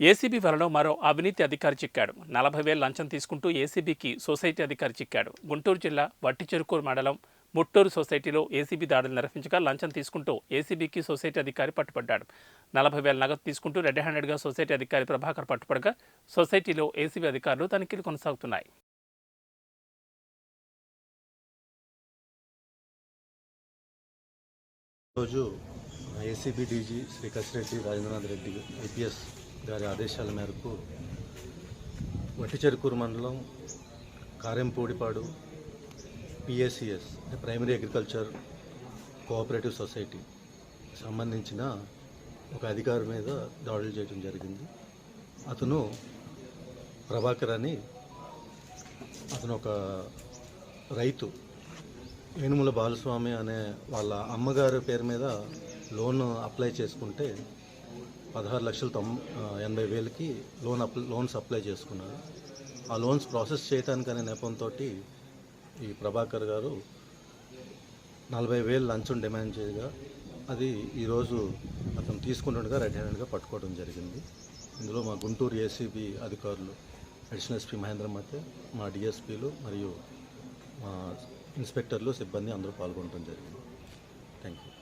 ACB వలలో మరో అవినీతి అధికారి చిక్కాడు. నలభై వేలు లంచం తీసుకుంటూ ఏసీబీకి సొసైటీ అధికారి చిక్కాడు. గుంటూరు జిల్లా వట్టిచెరుకూరు మండలం ముట్టూరు సొసైటీలో ఏసీబీ దాడులు నిర్వహించగా లంచం తీసుకుంటూ ఏసీబీకి సొసైటీ అధికారి పట్టుపడ్డాడు నలభై వేల నగదు తీసుకుంటూ రెడ్ హ్యాండెడ్గా సొసైటీ అధికారి ప్రభాకర్ పట్టుపడగా సొసైటీలో ఏసీబీ అధికారులు తనిఖీలు కొనసాగుతున్నాయి. రోజు ACB DG Shri Kasireddy Rajendranath Reddy IPS గారి ఆదేశాల మేరకు వట్టిచెరుకూరు మండలం కారెంపూడిపాడు పిఎస్సిఎస్ అంటే ప్రైమరీ అగ్రికల్చర్ కోఆపరేటివ్ సొసైటీ సంబంధించిన ఒక అధికారి మీద దాడులు చేయడం జరిగింది. అతను ప్రభాకర్ అని అతను ఒక రైతు ఏనుముల బాలస్వామి అనే వాళ్ళ అమ్మగారి పేరు మీద లోన్ అప్లై చేసుకుంటే పదహారు లక్షల తొం ఎనభై వేలకి లోన్ అప్లై లోన్స్ అప్లై చేసుకున్నారు. ఆ లోన్స్ ప్రాసెస్ చేయటానికనే నెపంతో ఈ ప్రభాకర్ గారు నలభై వేలు లంచం డిమాండ్ చేయగా అది ఈరోజు అతను తీసుకుంటుండగా రెడ్ హ్యాండ్గా పట్టుకోవడం జరిగింది. ఇందులో మా గుంటూరు ఏసీబీ అధికారులు అడిషనల్ ఎస్పీ మహేంద్ర మధ్య మా డిఎస్పీలు మరియు మా ఇన్స్పెక్టర్లు సిబ్బంది అందరూ పాల్గొనడం జరిగింది. Thank you